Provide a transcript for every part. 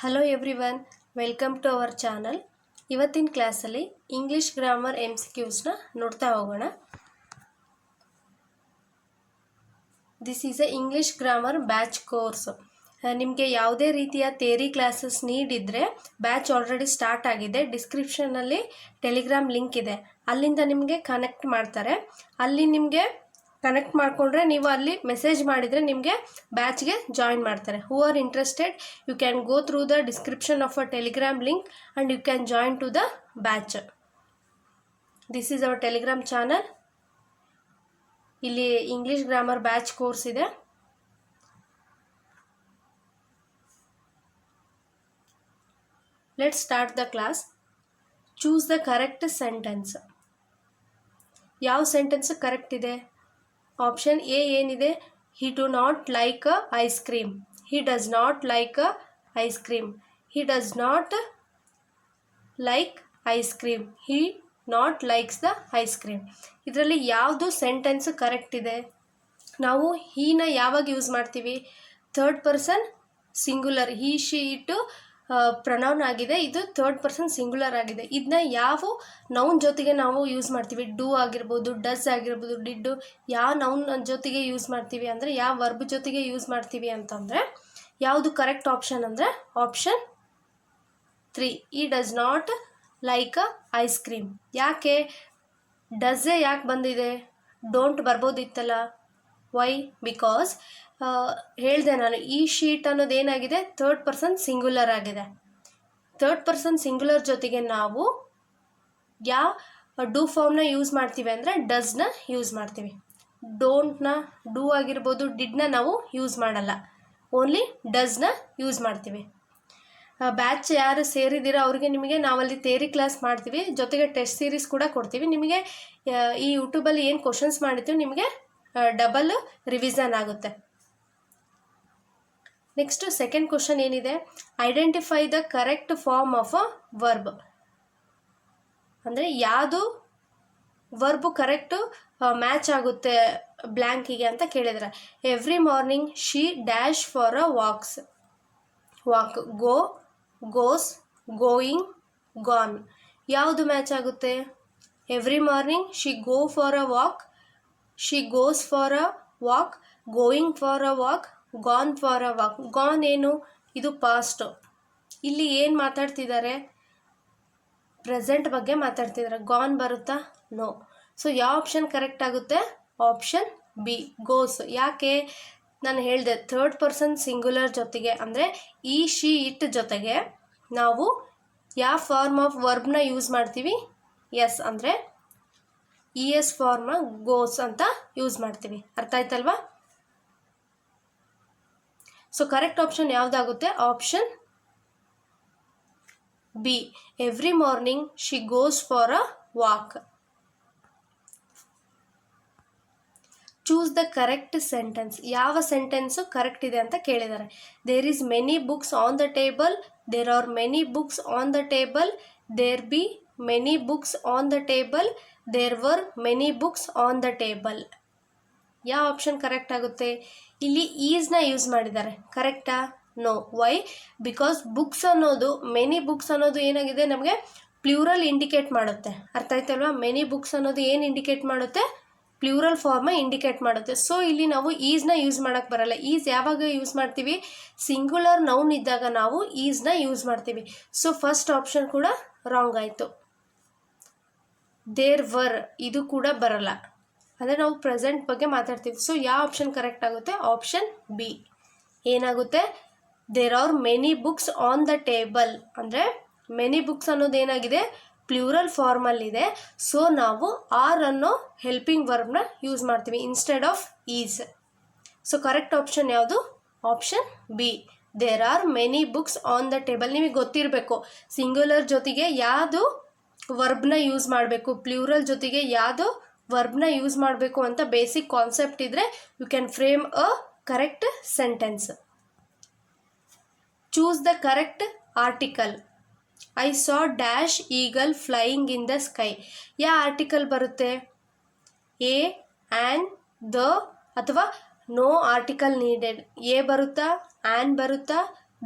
Hello everyone welcome to our channel ಇವತ್ತಿನ ಕ್ಲಾಸಲ್ಲಿ English grammar M C ಕ್ಯೂಸ್ನ ನೋಡ್ತಾ ಹೋಗೋಣ. This is a English grammar batch course ನಿಮಗೆ ಯಾವುದೇ ರೀತಿಯ ಥೇರಿ ಕ್ಲಾಸಸ್ ನೀಡಿದರೆ ಬ್ಯಾಚ್ ಆಲ್ರೆಡಿ ಸ್ಟಾರ್ಟ್ ಆಗಿದೆ. ಡಿಸ್ಕ್ರಿಪ್ಷನಲ್ಲಿ ಟೆಲಿಗ್ರಾಮ್ ಲಿಂಕ್ ಇದೆ. ಅಲ್ಲಿಂದ ನಿಮಗೆ ಕನೆಕ್ಟ್ ಮಾಡ್ತಾರೆ. ಅಲ್ಲಿ ನಿಮಗೆ ಕನೆಕ್ಟ್ ಮಾಡಿಕೊಂಡ್ರೆ ನೀವು ಅಲ್ಲಿ ಮೆಸೇಜ್ ಮಾಡಿದರೆ ನಿಮಗೆ ಬ್ಯಾಚ್ಗೆ ಜಾಯಿನ್ ಮಾಡ್ತಾರೆ. Who are interested you can go through the description of a Telegram link and you can join to the batch this is our Telegram channel ಇಲ್ಲಿ ಇಂಗ್ಲೀಷ್ ಗ್ರಾಮರ್ ಬ್ಯಾಚ್ ಕೋರ್ಸ್ ಇದೆ. Let start the class choose the correct sentence ಯಾವ sentence correct ಇದೆ? Option A ಏನಿದೆ? He do not like a ice cream he does not like a ice cream he does not like ice cream he not likes the ice cream ಇದರಲ್ಲಿ ಯಾವುದು sentence correct ಇದೆ? ನಾವು ಹೀನ ಯಾವಾಗ use ಮಾಡ್ತೀವಿ? Third person singular he she it pronoun ಆಗಿದೆ. ಇದು third person singular ಆಗಿದೆ. ಇದನ್ನ ಯಾವ ನೌನ್ ಜೊತೆಗೆ ನಾವು ಯೂಸ್ ಮಾಡ್ತೀವಿ? ಡೂ ಆಗಿರ್ಬೋದು ಡಸ್ ಆಗಿರ್ಬೋದು ಡಿಡ್ಡು ಯಾವ ನೌನ್ ಜೊತೆಗೆ ಯೂಸ್ ಮಾಡ್ತೀವಿ ಅಂದರೆ ಯಾವ ವರ್ಬ್ ಜೊತೆಗೆ ಯೂಸ್ ಮಾಡ್ತೀವಿ ಅಂತಂದರೆ, ಯಾವುದು ಕರೆಕ್ಟ್ ಆಪ್ಷನ್ ಅಂದರೆ ಆಪ್ಷನ್ ತ್ರೀ ಈ does not like a ice cream ಯಾಕೆ ಡಸ್ಸೇ ಯಾಕೆ ಬಂದಿದೆ? ಡೋಂಟ್ ಬರ್ಬೋದಿತ್ತಲ್ಲ. ವೈ ಬಿಕಾಸ್ ಹೇಳಿದೆ ನಾನು, ಈ ಶೀಟ್ ಅನ್ನೋದು ಏನಾಗಿದೆ? ಥರ್ಡ್ ಪರ್ಸನ್ ಸಿಂಗ್ಯುಲರ್ ಆಗಿದೆ. ಥರ್ಡ್ ಪರ್ಸನ್ ಸಿಂಗ್ಯುಲರ್ ಜೊತೆಗೆ ನಾವು ಯಾವ ಡೂ ಫಾರ್ಮ್ನ ಯೂಸ್ ಮಾಡ್ತೀವಿ ಅಂದರೆ ಡಸ್ನ ಯೂಸ್ ಮಾಡ್ತೀವಿ. ಡೋಂಟ್ನ ಡೂ ಆಗಿರ್ಬೋದು ಡಿಡ್ನ ನಾವು ಯೂಸ್ ಮಾಡಲ್ಲ. ಓನ್ಲಿ ಡಸ್ನ ಯೂಸ್ ಮಾಡ್ತೀವಿ. ಬ್ಯಾಚ್ ಯಾರು ಸೇರಿದ್ದೀರೋ ಅವ್ರಿಗೆ ನಿಮಗೆ ನಾವಲ್ಲಿ ಥೇರಿ ಕ್ಲಾಸ್ ಮಾಡ್ತೀವಿ. ಜೊತೆಗೆ ಟೆಸ್ಟ್ ಸೀರೀಸ್ ಕೂಡ ಕೊಡ್ತೀವಿ. ನಿಮಗೆ ಈ ಯೂಟ್ಯೂಬಲ್ಲಿ ಏನು ಕ್ವಶನ್ಸ್ ಮಾಡಿರ್ತೀವಿ, ನಿಮಗೆ ಡಬಲ್ ರಿವಿಸನ್ ಆಗುತ್ತೆ. ನೆಕ್ಸ್ಟ್ ಸೆಕೆಂಡ್ ಕ್ವಶನ್ ಏನಿದೆ? Identify the correct form of a verb ಅಂದರೆ ಯಾವುದು ವರ್ಬು ಕರೆಕ್ಟು ಮ್ಯಾಚ್ ಆಗುತ್ತೆ ಬ್ಲ್ಯಾಂಕಿಗೆ ಅಂತ ಕೇಳಿದ್ರೆ. Every morning she dash for a walks walk go goes going gone ಯಾವುದು ಮ್ಯಾಚ್ ಆಗುತ್ತೆ? Every morning she go for a walk she goes for a walk going for a walk gone for walk gone ಏನು? ಇದು past ಇಲ್ಲಿ ಏನು ಮಾತಾಡ್ತಿದ್ದಾರೆ? Present ಬಗ್ಗೆ ಮಾತಾಡ್ತಿದ್ದಾರೆ. Gone ಬರುತ್ತಾ? ನೋ ಸೊ ಯಾವ ಆಪ್ಷನ್ ಕರೆಕ್ಟ್ ಆಗುತ್ತೆ? ಆಪ್ಷನ್ ಬಿ ಗೋಸ್ ಯಾಕೆ? ನಾನು ಹೇಳಿದೆ ಥರ್ಡ್ ಪರ್ಸನ್ ಸಿಂಗ್ಯುಲರ್ ಜೊತೆಗೆ, ಅಂದರೆ ಈ ಶಿ ಇಟ್ ಜೊತೆಗೆ ನಾವು ಯಾವ ಫಾರ್ಮ್ ಆಫ್ ವರ್ಬ್ನ ಯೂಸ್ ಮಾಡ್ತೀವಿ? ಎಸ್ ಅಂದರೆ ಇ ಎಸ್ ಫಾರ್ಮ ಗೋಸ್ ಅಂತ ಯೂಸ್ ಮಾಡ್ತೀವಿ. ಅರ್ಥ ಆಯ್ತಲ್ವಾ? So correct option ಯಾವುದಾಗುತ್ತೆ? Option B every morning she goes for a walk choose the correct sentence ಯಾವ ಸೆಂಟೆನ್ಸು ಕರೆಕ್ಟ್ ಇದೆ ಅಂತ ಕೇಳಿದ್ದಾರೆ. There is many books on the table there are many books on the table there be many books on the table there were many books on the table ಯಾವ option correct ಆಗುತ್ತೆ? ಇಲ್ಲಿ ಈಸ್ನ use ಮಾಡಿದ್ದಾರೆ. ಕರೆಕ್ಟಾ? No. Why? Because books ಅನ್ನೋದು, many books ಅನ್ನೋದು ಏನಾಗಿದೆ? ನಮಗೆ ಪ್ಲೂರಲ್ ಇಂಡಿಕೇಟ್ ಮಾಡುತ್ತೆ. ಅರ್ಥ ಆಯ್ತಲ್ವಾ? ಮೆನಿ ಬುಕ್ಸ್ ಅನ್ನೋದು ಏನು ಇಂಡಿಕೇಟ್ ಮಾಡುತ್ತೆ? ಪ್ಲೂರಲ್ ಫಾರ್ಮ ಇಂಡಿಕೇಟ್ ಮಾಡುತ್ತೆ. ಸೊ, ಇಲ್ಲಿ ನಾವು ಈಸ್ನ ಯೂಸ್ ಮಾಡೋಕ್ಕೆ ಬರಲ್ಲ. ಈಸ್ ಯಾವಾಗ ಯೂಸ್ ಮಾಡ್ತೀವಿ? ಸಿಂಗುಲರ್ ನೌನ್ ಇದ್ದಾಗ ನಾವು ಈಸ್ನ ಯೂಸ್ ಮಾಡ್ತೀವಿ. ಸೊ, ಫಸ್ಟ್ ಆಪ್ಷನ್ ಕೂಡ ರಾಂಗ್ ಆಯಿತು. There were. ಇದು ಕೂಡ ಬರಲ್ಲ. ಅಂದರೆ ನಾವು ಪ್ರೆಸೆಂಟ್ ಬಗ್ಗೆ ಮಾತಾಡ್ತೀವಿ. ಸೊ ಯಾವ ಆಪ್ಷನ್ ಕರೆಕ್ಟ್ ಆಗುತ್ತೆ? ಆಪ್ಷನ್ ಬಿ ಏನಾಗುತ್ತೆ? There are many books on the table ಅಂದರೆ ಮೆನಿ ಬುಕ್ಸ್ ಅನ್ನೋದು ಏನಾಗಿದೆ? ಪ್ಲ್ಯೂರಲ್ ಫಾರ್ಮಲ್ಲಿದೆ ಸೊ ನಾವು ಆರ್ ಅನ್ನೋ ಹೆಲ್ಪಿಂಗ್ ವರ್ಬ್ನ ಯೂಸ್ ಮಾಡ್ತೀವಿ instead of is so correct option ಯಾವುದು? Option B there are many books on the table ನಿಮಗೆ ಗೊತ್ತಿರಬೇಕು. ಸಿಂಗ್ಯುಲರ್ ಜೊತೆಗೆ ಯಾವುದು ವರ್ಬ್ನ ಯೂಸ್ ಮಾಡಬೇಕು? ಪ್ಲ್ಯೂರಲ್ ಜೊತೆಗೆ ಯಾವುದು ವರ್ಬ್ನ ಯೂಸ್ ಮಾಡಬೇಕು ಅಂತ ಬೇಸಿಕ್ ಕಾನ್ಸೆಪ್ಟ್ ಇದ್ದರೆ you can frame a correct sentence choose the correct article I saw dash eagle flying in the sky ಯಾವ ಆರ್ಟಿಕಲ್ ಬರುತ್ತೆ? ಎ ಆ್ಯನ್ ದ ಅಥವಾ ನೋ ಆರ್ಟಿಕಲ್ ನೀಡೆಡ್ ಎ ಬರುತ್ತಾ? ಆ್ಯನ್ ಬರುತ್ತಾ?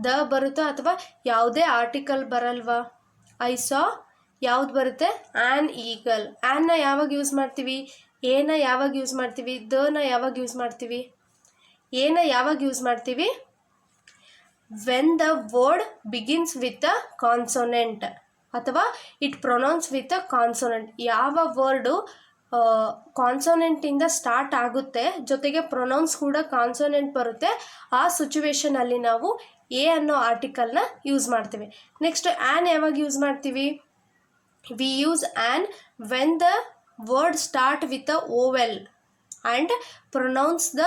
ದ ಬರುತ್ತಾ? ಅಥವಾ ಯಾವುದೇ ಆರ್ಟಿಕಲ್ ಬರಲ್ವಾ? ಐ ಸಾ ಯಾವ್ದು ಬರುತ್ತೆ? An eagle. ಆ್ಯನ್ನ ಯಾವಾಗ ಯೂಸ್ ಮಾಡ್ತೀವಿ? ಏನ ಯಾವಾಗ ಯೂಸ್ ಮಾಡ್ತೀವಿ? ದನ ಯಾವಾಗ ಯೂಸ್ ಮಾಡ್ತೀವಿ? ಏನ ಯಾವಾಗ ಯೂಸ್ ಮಾಡ್ತೀವಿ? When the word begins with a consonant ಅಥವಾ it pronounce with a consonant. ಯಾವ ವರ್ಡು ಕಾನ್ಸೊನೆಂಟಿಂದ ಸ್ಟಾರ್ಟ್ ಆಗುತ್ತೆ, ಜೊತೆಗೆ ಪ್ರೊನೌನ್ಸ್ ಕೂಡ ಕಾನ್ಸೊನೆಂಟ್ ಬರುತ್ತೆ, ಆ ಸಿಚುವೇಶನಲ್ಲಿ ನಾವು ಎ ಅನ್ನೋ ಆರ್ಟಿಕಲ್ನ ಯೂಸ್ ಮಾಡ್ತೀವಿ. ನೆಕ್ಸ್ಟ್ ಆ್ಯನ್ ಯಾವಾಗ ಯೂಸ್ ಮಾಡ್ತೀವಿ? We use an when the word start with a vowel and pronounces the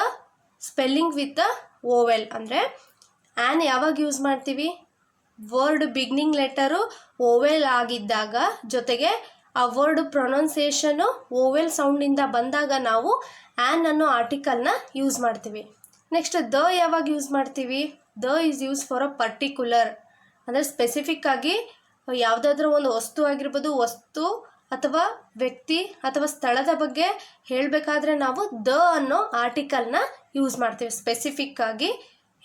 spelling with vowel ಅಂದರೆ ಆ್ಯನ್ ಯಾವಾಗ ಯೂಸ್ ಮಾಡ್ತೀವಿ? ವರ್ಡ್ ಬಿಗ್ನಿಂಗ್ ಲೆಟರು ಓವೆಲ್ ಆಗಿದ್ದಾಗ ಜೊತೆಗೆ ಆ ವರ್ಡ್ ಪ್ರೊನೌನ್ಸಿಯೇಷನು ಓವೆಲ್ ಸೌಂಡಿಂದ ಬಂದಾಗ ನಾವು ಆ್ಯನ್ ಅನ್ನೋ ಆರ್ಟಿಕಲ್ನ ಯೂಸ್ ಮಾಡ್ತೀವಿ. ನೆಕ್ಸ್ಟ್ ದ ಯಾವಾಗ ಯೂಸ್ ಮಾಡ್ತೀವಿ? The is use for a particular ಅಂದರೆ ಸ್ಪೆಸಿಫಿಕ್ ಆಗಿ ಯಾವುದಾದ್ರೂ ಒಂದು ವಸ್ತು ಆಗಿರ್ಬೋದು, ವಸ್ತು ಅಥವಾ ವ್ಯಕ್ತಿ ಅಥವಾ ಸ್ಥಳದ ಬಗ್ಗೆ ಹೇಳಬೇಕಾದ್ರೆ ನಾವು ದ ಅನ್ನೋ ಆರ್ಟಿಕಲ್ನ ಯೂಸ್ ಮಾಡ್ತೀವಿ. ಸ್ಪೆಸಿಫಿಕ್ ಆಗಿ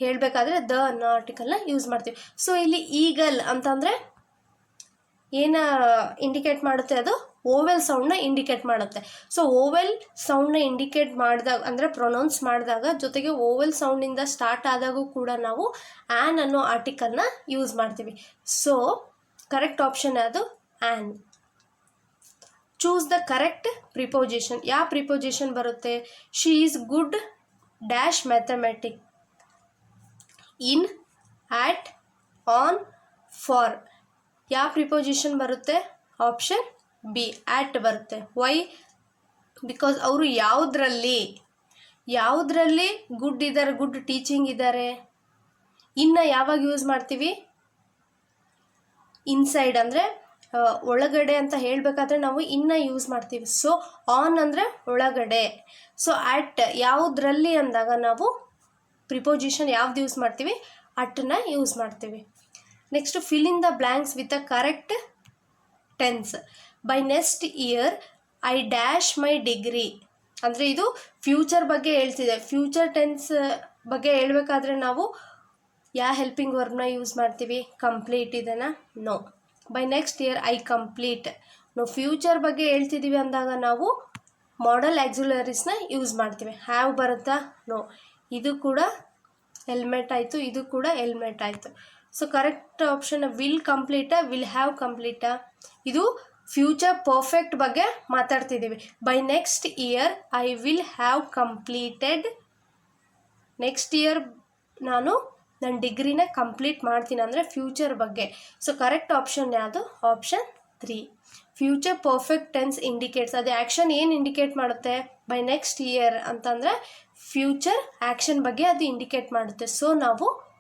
ಹೇಳಬೇಕಾದ್ರೆ ದ ಅನ್ನೋ ಆರ್ಟಿಕಲ್ನ ಯೂಸ್ ಮಾಡ್ತೀವಿ. ಸೊ ಇಲ್ಲಿ ಈಗಲ್ ಅಂತಂದರೆ ಏನ ಇಂಡಿಕೇಟ್ ಮಾಡುತ್ತೆ ಅದು? ಓವೆಲ್ ಸೌಂಡ್ನ ಇಂಡಿಕೇಟ್ ಮಾಡುತ್ತೆ. ಸೊ ಓವೆಲ್ ಸೌಂಡ್ನ ಇಂಡಿಕೇಟ್ ಮಾಡಿದಾಗ, ಅಂದರೆ ಪ್ರೊನೌನ್ಸ್ ಮಾಡಿದಾಗ ಜೊತೆಗೆ ಓವೆಲ್ ಸೌಂಡಿಂದ ಸ್ಟಾರ್ಟ್ ಆದಾಗೂ ಕೂಡ ನಾವು ಆ್ಯನ್ ಅನ್ನೋ ಆರ್ಟಿಕಲ್ನ ಯೂಸ್ ಮಾಡ್ತೀವಿ. ಸೊ ಕರೆಕ್ಟ್ ಆಪ್ಷನ್ ಅದು an choose the correct preposition ಯಾವ ಪ್ರಿಪೋಸಿಷನ್ ಬರುತ್ತೆ? She is good dash mathematic in at on for ಯಾವ ಪ್ರಿಪೋಸಿಷನ್ ಬರುತ್ತೆ? ಆಪ್ಷನ್ ಬಿ ಆಟ್ ಬರುತ್ತೆ. ವೈ ಬಿಕಾಸ್ ಅವರು ಯಾವುದರಲ್ಲಿ? ಯಾವುದರಲ್ಲಿ ಗುಡ್ ಇದ್ದಾರೆ ಗುಡ್ ಟೀಚಿಂಗ್ ಇದ್ದಾರೆ? ಇನ್ನು ಯಾವಾಗ ಯೂಸ್ ಮಾಡ್ತೀವಿ? ಇನ್ಸೈಡ್ ಅಂದರೆ ಒಳಗಡೆ ಅಂತ ಹೇಳಬೇಕಾದ್ರೆ ನಾವು ಇನ್ನ ಯೂಸ್ ಮಾಡ್ತೀವಿ. ಸೊ ಆನ್ ಅಂದರೆ ಒಳಗಡೆ. ಸೊ ಅಟ್ ಯಾವುದರಲ್ಲಿ ಅಂದಾಗ ನಾವು ಪ್ರಿಪೋಸಿಷನ್ ಯಾವ್ದು ಯೂಸ್ ಮಾಡ್ತೀವಿ ಅಟ್ನ ಯೂಸ್ ಮಾಡ್ತೀವಿ. Next fill in the blanks with a correct tense by next year I dash my degree ಅಂದರೆ ಇದು ಫ್ಯೂಚರ್ ಬಗ್ಗೆ ಹೇಳ್ತಿದೆ. ಫ್ಯೂಚರ್ ಟೆನ್ಸ್ ಬಗ್ಗೆ ಹೇಳಬೇಕಾದ್ರೆ ನಾವು ಯಾವ ಹೆಲ್ಪಿಂಗ್ ವರ್ಬ್ನ ಯೂಸ್ ಮಾಡ್ತೀವಿ? ಕಂಪ್ಲೀಟ್ ಇದನ್ನು? No. By next year I complete. ನಾವು ಫ್ಯೂಚರ್ ಬಗ್ಗೆ ಹೇಳ್ತಿದ್ದೀವಿ ಅಂದಾಗ ನಾವು ಮಾಡಲ್ ಆಕ್ಸುಲರೀಸ್ನ ಯೂಸ್ ಮಾಡ್ತೀವಿ. ಹ್ಯಾವ್ ಬರುತ್ತಾ? ನೋ. ಇದು ಕೂಡ ಹೆಲ್ಮೆಟ್ ಆಯಿತು, ಇದು ಕೂಡ ಹೆಲ್ಮೆಟ್ ಆಯಿತು. ಸೊ, ಕರೆಕ್ಟ್ ಆಪ್ಷನ್ ವಿಲ್ ಕಂಪ್ಲೀಟಾ, ವಿಲ್ ಹ್ಯಾವ್ ಕಂಪ್ಲೀಟಾ? ಇದು ಫ್ಯೂಚರ್ ಪರ್ಫೆಕ್ಟ್ ಬಗ್ಗೆ ಮಾತಾಡ್ತಿದ್ದೀವಿ by next year I will have completed. Next year ನಾನು ನನ್ನ ಡಿಗ್ರಿನ ಕಂಪ್ಲೀಟ್ ಮಾಡ್ತೀನಿ ಅಂದರೆ ಫ್ಯೂಚರ್ ಬಗ್ಗೆ. ಸೊ, ಕರೆಕ್ಟ್ ಆಪ್ಷನ್ ಯಾವುದು? Option three. Future perfect tense indicates. ಅದು ಆ್ಯಕ್ಷನ್ ಏನು ಇಂಡಿಕೇಟ್ ಮಾಡುತ್ತೆ? ಬೈ ನೆಕ್ಸ್ಟ್ ಇಯರ್ ಅಂತಂದರೆ ಫ್ಯೂಚರ್ ಆ್ಯಕ್ಷನ್ ಬಗ್ಗೆ ಅದು ಇಂಡಿಕೇಟ್ ಮಾಡುತ್ತೆ. ಸೊ, ನಾವು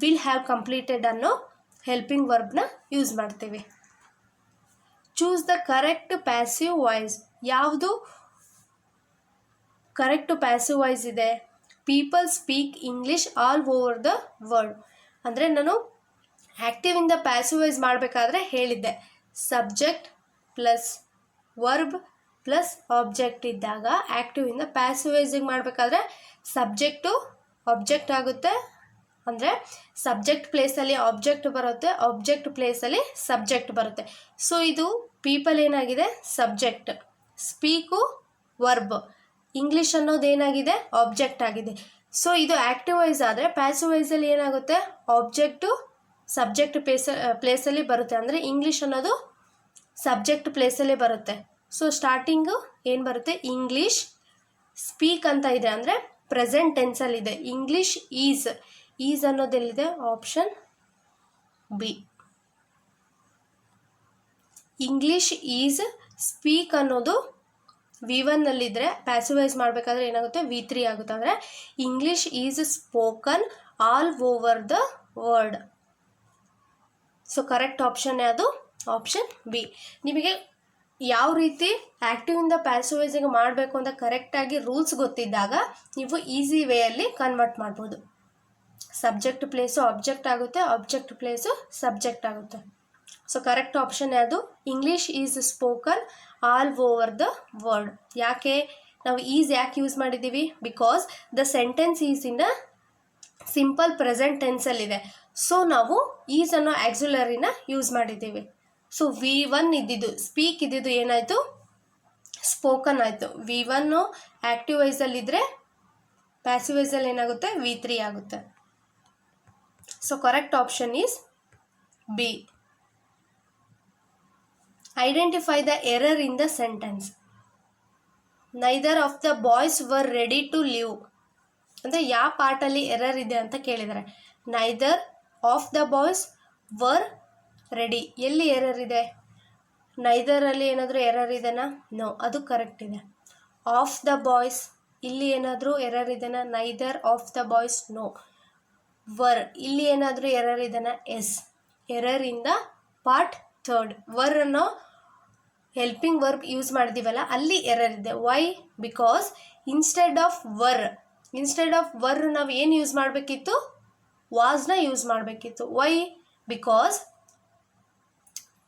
ವಿಲ್ ಹ್ಯಾವ್ ಕಂಪ್ಲೀಟೆಡ್ ಅನ್ನೋ ಹೆಲ್ಪಿಂಗ್ ವರ್ಬ್ನ ಯೂಸ್ ಮಾಡ್ತೀವಿ. Choose the correct passive voice. ಯಾವುದು ಕರೆಕ್ಟ್ ಪ್ಯಾಸಿವ್ ವಾಯ್ಸ್ ಇದೆ? People speak English all over the world ಅಂದರೆ ನಾನು ಆ್ಯಕ್ಟಿವಿಂದ ಪ್ಯಾಸಿವೈಸ್ ಮಾಡಬೇಕಾದ್ರೆ ಹೇಳಿದ್ದೆ. Subject plus verb plus object ಇದ್ದಾಗ ಆ್ಯಕ್ಟಿವಿಂದ ಪ್ಯಾಸಿವೈಸಿಂಗ್ ಮಾಡಬೇಕಾದ್ರೆ ಸಬ್ಜೆಕ್ಟು ಆಬ್ಜೆಕ್ಟ್ ಆಗುತ್ತೆ. ಅಂದರೆ ಸಬ್ಜೆಕ್ಟ್ ಪ್ಲೇಸಲ್ಲಿ ಆಬ್ಜೆಕ್ಟ್ ಬರುತ್ತೆ ಆಬ್ಜೆಕ್ಟ್ ಪ್ಲೇಸಲ್ಲಿ ಸಬ್ಜೆಕ್ಟ್ ಬರುತ್ತೆ. ಸೊ ಇದು ಪೀಪಲ್ ಏನಾಗಿದೆ? ಸಬ್ಜೆಕ್ಟ್ ಸ್ಪೀಕು ವರ್ಬ್ ಇಂಗ್ಲೀಷ್ ಅನ್ನೋದು ಏನಾಗಿದೆ? ಆಬ್ಜೆಕ್ಟ್ ಆಗಿದೆ. ಸೊ ಇದು ಆ್ಯಕ್ಟಿವ್ ವೈಸ್ ಆದರೆ ಪ್ಯಾಸಿವ್ ವೈಸಲ್ಲಿ ಏನಾಗುತ್ತೆ? ಆಬ್ಜೆಕ್ಟು ಸಬ್ಜೆಕ್ಟ್ ಪ್ಲೇಸ ಪ್ಲೇಸಲ್ಲಿ ಬರುತ್ತೆ. ಅಂದರೆ ಇಂಗ್ಲೀಷ್ ಅನ್ನೋದು ಸಬ್ಜೆಕ್ಟ್ ಪ್ಲೇಸಲ್ಲೇ ಬರುತ್ತೆ. ಸೊ ಸ್ಟಾರ್ಟಿಂಗು ಏನು ಬರುತ್ತೆ? ಇಂಗ್ಲೀಷ್ ಸ್ಪೀಕ್ ಅಂತ ಇದೆ. ಅಂದರೆ ಪ್ರೆಸೆಂಟ್ ಟೆನ್ಸಲ್ಲಿದೆ English is is ಅನ್ನೋದೆಲ್ಲಿದೆ option B English is speak ಅನ್ನೋದು ವಿ ಒನ್ನಲ್ಲಿದ್ದರೆ ಪ್ಯಾಸಿವೈಸ್ ಮಾಡಬೇಕಾದ್ರೆ ಏನಾಗುತ್ತೆ? ವಿ ತ್ರೀ ಆಗುತ್ತೆ. ಅಂದರೆ English is spoken all over the world so correct option ಯಾವುದು ಆಪ್ಷನ್ ಬಿ ನಿಮಗೆ ಯಾವ ರೀತಿ ಆ್ಯಕ್ಟಿವಿಂದ ಪ್ಯಾಸಿವೈಸಿಂಗ್ ಮಾಡಬೇಕು ಅಂತ ಕರೆಕ್ಟಾಗಿ ರೂಲ್ಸ್ ಗೊತ್ತಿದ್ದಾಗ ನೀವು ಈಸಿ ವೇಯಲ್ಲಿ ಕನ್ವರ್ಟ್ ಮಾಡ್ಬೋದು. ಸಬ್ಜೆಕ್ಟ್ ಪ್ಲೇಸು ಆಬ್ಜೆಕ್ಟ್ ಆಗುತ್ತೆ ಆಬ್ಜೆಕ್ಟ್ ಪ್ಲೇಸು ಸಬ್ಜೆಕ್ಟ್ ಆಗುತ್ತೆ. ಸೊ ಕರೆಕ್ಟ್ ಆಪ್ಷನ್ ಯಾವುದು English is spoken all over the world ಯಾಕೆ? ನಾವು ಈಸ್ ಯಾಕೆ ಯೂಸ್ ಮಾಡಿದ್ದೀವಿ? Because the sentence is in a simple present ಟೆನ್ಸಲ್ಲಿದೆ so, ನಾವು ಈಸ್ ಅನ್ನೋ ಆಕ್ಸುಲರಿನ ಯೂಸ್ ಮಾಡಿದ್ದೀವಿ. ಸೊ, ವಿ ಒನ್ ಇದ್ದಿದ್ದು, ಸ್ಪೀಕ್ ಇದ್ದಿದ್ದು ಏನಾಯಿತು? ಸ್ಪೋಕನ್ ಆಯಿತು. ವಿ ಒನ್ನು ಆ್ಯಕ್ಟಿವ್ ವೈಸಲ್ಲಿದ್ದರೆ ಪ್ಯಾಸಿವ್ ವೈಸಲ್ಲಿ ಏನಾಗುತ್ತೆ? ವಿ ತ್ರೀ ಆಗುತ್ತೆ. So correct option is B identify the error in the sentence neither of the boys were ready to leave ಅಂದರೆ ಯಾವ ಪಾರ್ಟಲ್ಲಿ ಎರರ್ ಇದೆ ಅಂತ ಕೇಳಿದ್ದಾರೆ neither of the boys were ready ಎಲ್ಲಿ ಎರರ್ ಇದೆ? ನೈದರಲ್ಲಿ ಏನಾದರೂ ಎರರ್ ಇದೆನಾ? ನೋ ಅದು ಕರೆಕ್ಟ್ ಇದೆ. ಆಫ್ ದ ಬಾಯ್ಸ್ ಇಲ್ಲಿ ಏನಾದರೂ ಎರರ್ ಇದೆನಾ? Neither of the boys no were ಇಲ್ಲಿ ಏನಾದರೂ ಎರರ್ ಇದೆನಾ? Yes error in the part third were ಅನ್ನೋ ಹೆಲ್ಪಿಂಗ್ ವರ್ಬ್ ಯೂಸ್ ಮಾಡಿದ್ದೀವಲ್ಲ ಅಲ್ಲಿ ಎರರ್ ಇದೆ. Why because instead of were instead of were ನಾವು ಏನು ಯೂಸ್ ಮಾಡಬೇಕಿತ್ತು? ವಾಸ್ನ ಯೂಸ್ ಮಾಡಬೇಕಿತ್ತು. ವೈ ಬಿಕಾಸ್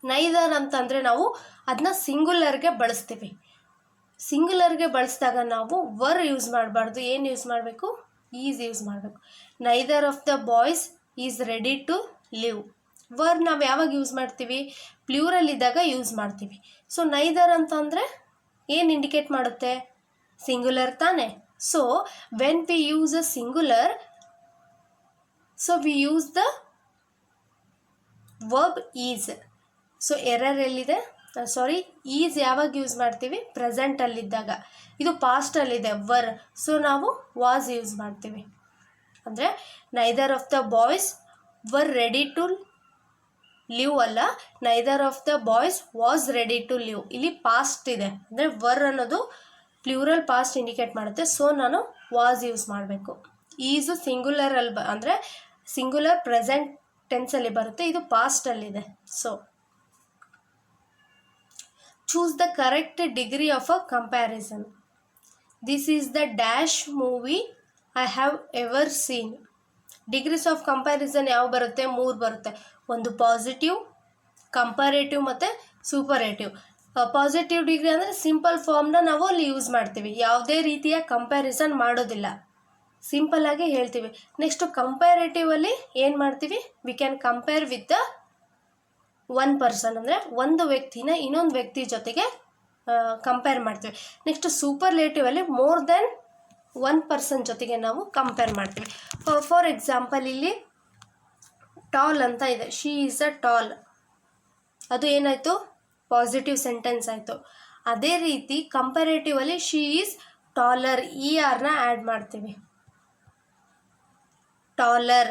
ನೈದರ್ ಅಂತಂದರೆ ನಾವು ಅದನ್ನ ಸಿಂಗುಲರ್ಗೆ ಬಳಸ್ತೀವಿ. ಸಿಂಗುಲರ್ಗೆ ಬಳಸಿದಾಗ ನಾವು ವರ್ ಯೂಸ್ ಮಾಡಬಾರ್ದು. ಏನು ಯೂಸ್ ಮಾಡಬೇಕು? ಈಸ್ ಯೂಸ್ ಮಾಡಬೇಕು. Neither of the boys is ready to leave were ನಾವು ಯಾವಾಗ ಯೂಸ್ ಮಾಡ್ತೀವಿ? ಪ್ಲ್ಯೂರಲ್ ಇದ್ದಾಗ ಯೂಸ್ ಮಾಡ್ತೀವಿ. ಸೊ ನೈದರ್ ಅಂತಂದರೆ ಏನು ಇಂಡಿಕೇಟ್ ಮಾಡುತ್ತೆ? ಸಿಂಗುಲರ್ ತಾನೇ. So when we use a singular so we use the verb is so error ಎಲ್ಲಿದೆ? ಸಾರಿ ಈಸ್ ಯಾವಾಗ ಯೂಸ್ ಮಾಡ್ತೀವಿ? ಪ್ರೆಸೆಂಟಲ್ಲಿದ್ದಾಗ ಇದು ಪಾಸ್ಟಲ್ಲಿದೆ ವರ್ ಸೊ ನಾವು ವಾಸ್ ಯೂಸ್ ಮಾಡ್ತೀವಿ. ಅಂದರೆ neither of the boys were ready to leave ಅಲ್ಲ neither of the boys was ready to leave ಇಲ್ಲಿ ಪಾಸ್ಟ್ ಇದೆ. ಅಂದರೆ ವರ್ ಅನ್ನೋದು ಪ್ಲ್ಯೂರಲ್ ಪಾಸ್ಟ್ ಇಂಡಿಕೇಟ್ ಮಾಡುತ್ತೆ. ಸೊ ನಾನು ವಾಸ್ ಯೂಸ್ ಮಾಡಬೇಕು. ಈಸು ಸಿಂಗುಲರಲ್ಲಿ ಬ ಅಂದರೆ ಸಿಂಗುಲರ್ ಪ್ರೆಸೆಂಟ್ ಟೆನ್ಸಲ್ಲಿ ಬರುತ್ತೆ. ಇದು ಪಾಸ್ಟಲ್ಲಿದೆ so choose the correct degree of a comparison this is the dash movie I have ever seen degrees of comparison ಯಾವ ಬರುತ್ತೆ? ಮೂರು ಬರುತ್ತೆ. ಒಂದು ಪಾಸಿಟಿವ್ ಕಂಪರೇಟಿವ್ ಮತ್ತು ಸೂಪರೇಟಿವ್ ಪಾಸಿಟಿವ್ ಡಿಗ್ರಿ ಅಂದರೆ ಸಿಂಪಲ್ ಫಾರ್ಮ್ನ ನಾವು ಅಲ್ಲಿ ಯೂಸ್ ಮಾಡ್ತೀವಿ. ಯಾವುದೇ ರೀತಿಯ ಕಂಪ್ಯಾರಿಸನ್ ಮಾಡೋದಿಲ್ಲ. ಸಿಂಪಲ್ ಆಗಿ ಹೇಳ್ತೀವಿ. ನೆಕ್ಸ್ಟು ಕಂಪ್ಯಾರೇಟಿವ್ ಅಲ್ಲಿ ಏನು ಮಾಡ್ತೀವಿ? We can compare with the one person ಅಂದರೆ ಒಂದು ವ್ಯಕ್ತಿನ ಇನ್ನೊಂದು ವ್ಯಕ್ತಿ ಜೊತೆಗೆ ಕಂಪೇರ್ ಮಾಡ್ತೀವಿ. ನೆಕ್ಸ್ಟ್ ಸೂಪರ್ಲೇಟಿವಲ್ಲಿ ಮೋರ್ ದೆನ್ ಒನ್ ಪರ್ಸನ್ ಜೊತೆಗೆ ನಾವು ಕಂಪೇರ್ ಮಾಡ್ತೀವಿ. ಫಾರ್ ಎಕ್ಸಾಂಪಲ್ ಇಲ್ಲಿ ಟಾಲ್ ಅಂತ ಇದೆ. ಶೀ ಈಸ್ ಅ ಟಾಲ್ ಅದು ಏನಾಯಿತು? ಪಾಸಿಟಿವ್ ಸೆಂಟೆನ್ಸ್ ಆಯಿತು. ಅದೇ ರೀತಿ ಕಂಪೇರೇಟಿವಲ್ಲಿ ಶೀ ಈಸ್ ಟಾಲರ್ ಇ ಆರ್ನ ಆ್ಯಡ್ ಮಾಡ್ತೀವಿ. Taller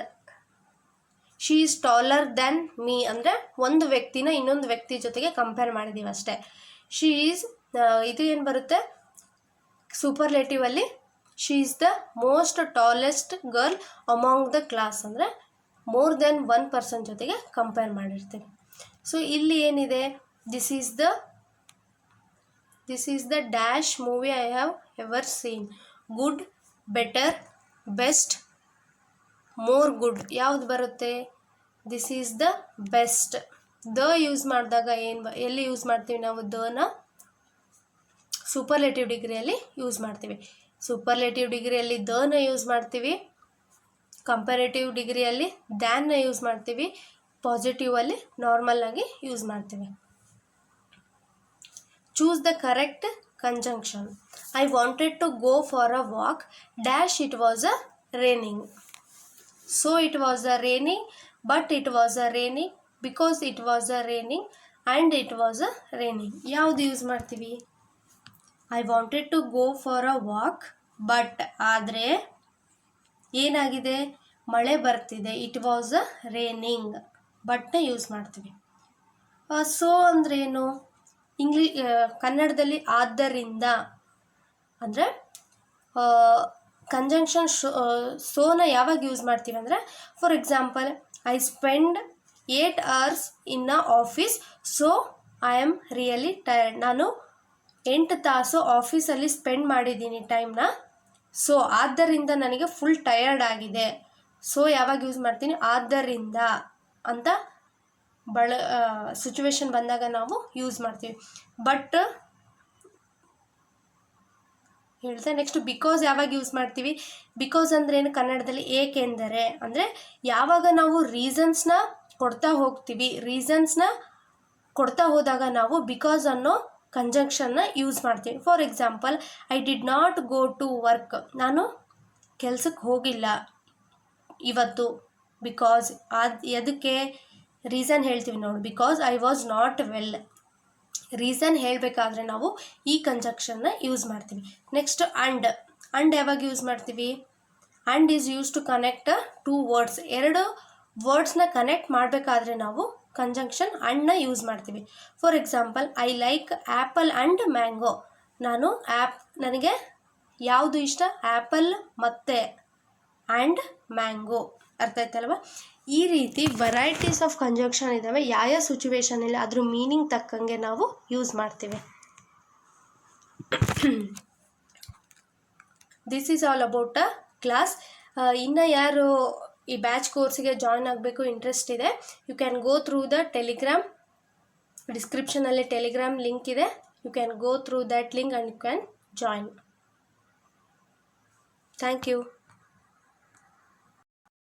she is taller than me ಅಂದರೆ ಒಂದು ವ್ಯಕ್ತಿನ ಇನ್ನೊಂದು ವ್ಯಕ್ತಿ ಜೊತೆಗೆ ಕಂಪೇರ್ ಮಾಡಿದ್ದೀವಿ ಅಷ್ಟೇ. ಶೀ ಈಸ್ ಇದು ಏನು ಬರುತ್ತೆ? ಸೂಪರ್ಲೇಟಿವಲ್ಲಿ she is the most tallest girl among the class ಅಂದರೆ ಮೋರ್ ದೆನ್ ಒನ್ ಪರ್ಸನ್ ಜೊತೆಗೆ ಕಂಪೇರ್ ಮಾಡಿರ್ತೀವಿ ಸೊ ಇಲ್ಲಿ ಏನಿದೆ? This is the this is the dash movie I have ever seen good better best more good ಯಾವ್ದು ಬರುತ್ತೆ? This is the best the use ಮಾಡಿದಾಗ ಏನು ಎಲ್ಲಿ ಯೂಸ್ ಮಾಡ್ತೀವಿ ನಾವು? ದನ ಸೂಪರ್ಲೇಟಿವ್ ಡಿಗ್ರಿಯಲ್ಲಿ ಯೂಸ್ ಮಾಡ್ತೀವಿ. ಸೂಪರ್ಲೇಟಿವ್ ಡಿಗ್ರಿಯಲ್ಲಿ ದನ ಯೂಸ್ ಮಾಡ್ತೀವಿ. ಕಂಪೇರೇಟಿವ್ ಡಿಗ್ರಿಯಲ್ಲಿ ದ್ಯಾನ್ನ ಯೂಸ್ ಮಾಡ್ತೀವಿ ಪಾಸಿಟಿವಲ್ಲಿ ನಾರ್ಮಲ್ ಆಗಿ ಯೂಸ್ ಮಾಡ್ತೀವಿ. Choose the correct conjunction I wanted to go for a walk dash it was a raining so it was a raining but it was a raining because it was a raining and it was a raining ಯಾವುದು use ಮಾಡ್ತೀವಿ? I wanted to go for a walk but ಆದರೆ ಏನಾಗಿದೆ? ಮಳೆ ಬರ್ತಿದೆ. It was a raining ಬಟ್ನ use ಮಾಡ್ತೀವಿ so ಅಂದ್ರೇನು? ಇಂಗ್ಲಿ ಕನ್ನಡದಲ್ಲಿ ಆದ್ದರಿಂದ ಅಂದರೆ ಕಂಜಂಕ್ಷನ್ ಶೋ ಸೋನ ಯಾವಾಗ ಯೂಸ್ ಮಾಡ್ತೀವಿ ಅಂದರೆ for example I spend eight hours in a office so I am really tired ನಾನು ಎಂಟು ತಾಸು ಆಫೀಸಲ್ಲಿ ಸ್ಪೆಂಡ್ ಮಾಡಿದ್ದೀನಿ ಟೈಮ್ನ ಸೊ ಆದ್ದರಿಂದ ನನಗೆ ಫುಲ್ ಟಯರ್ಡ್ ಆಗಿದೆ. ಸೊ ಯಾವಾಗ ಯೂಸ್ ಮಾಡ್ತೀನಿ? ಆದ್ದರಿಂದ ಅಂತ ಬಳ ಸಿಚುವೇಶನ್ ಬಂದಾಗ ನಾವು ಯೂಸ್ ಮಾಡ್ತೀವಿ. ಬಟ್ ಹೇಳ್ತೆ ನೆಕ್ಸ್ಟ್ ಬಿಕಾಸ್ ಯಾವಾಗ ಯೂಸ್ ಮಾಡ್ತೀವಿ? ಬಿಕಾಸ್ ಏನು? ಕನ್ನಡದಲ್ಲಿ ಏಕೆಂದರೆ ಅಂದರೆ ಯಾವಾಗ ನಾವು ರೀಸನ್ಸ್ನ ಕೊಡ್ತಾ ಹೋಗ್ತೀವಿ ರೀಸನ್ಸ್ನ ಕೊಡ್ತಾ ಹೋದಾಗ ನಾವು ಬಿಕಾಸ್ ಅನ್ನೋ ಕಂಜಂಕ್ಷನ್ನ ಯೂಸ್ ಮಾಡ್ತೀವಿ. For example I did not go to work ನಾನು ಕೆಲಸಕ್ಕೆ ಹೋಗಿಲ್ಲ ಇವತ್ತು ಬಿಕಾಸ್ ಅದು ಎದಕ್ಕೆ ರೀಸನ್ ಹೇಳ್ತೀವಿ ನೋಡಿ. Because I was not well reason ಹೇಳಬೇಕಾದ್ರೆ ನಾವು ಈ ಕಂಜಕ್ಷನ್ನ ಯೂಸ್ ಮಾಡ್ತೀವಿ. ನೆಕ್ಸ್ಟ್ ಅಂಡ್ ಅಂಡ್ ಯಾವಾಗ ಯೂಸ್ ಮಾಡ್ತೀವಿ? And is use to connect two words ಎರಡು ವರ್ಡ್ಸ್ನ ಕನೆಕ್ಟ್ ಮಾಡಬೇಕಾದ್ರೆ ನಾವು ಕಂಜಂಕ್ಷನ್ ಅಣ್ಣ ಯೂಸ್ ಮಾಡ್ತೀವಿ. For example I like apple and mango ನಾನು ಆ್ಯಪ್ ನನಗೆ ಯಾವುದು ಇಷ್ಟ? ಆ್ಯಪಲ್ ಮತ್ತು ಆ್ಯಂಡ್ ಮ್ಯಾಂಗೋ ಅರ್ಥ ಆಯ್ತಲ್ವ? ಈ ರೀತಿ ವೆರೈಟೀಸ್ ಆಫ್ ಕಂಜಂಕ್ಷನ್ ಇದ್ದಾವೆ ಯಾವ ಯಾವ ಸಿಚುವೇಶನಲ್ಲಿ ಅದ್ರ ಮೀನಿಂಗ್ ತಕ್ಕಂಗೆ ನಾವು ಯೂಸ್ ಮಾಡ್ತೀವಿ. This is all about a class ಇನ್ನು ಯಾರು ಈ ಬ್ಯಾಚ್ ಕೋರ್ಸಿಗೆ ಜಾಯ್ನ್ ಆಗಬೇಕು ಇಂಟ್ರೆಸ್ಟ್ ಇದೆ. You can go through the Telegram ಡಿಸ್ಕ್ರಿಪ್ಷನಲ್ಲಿ ಟೆಲಿಗ್ರಾಮ್ ಲಿಂಕ್ ಇದೆ. You can go through that link and you can join thank you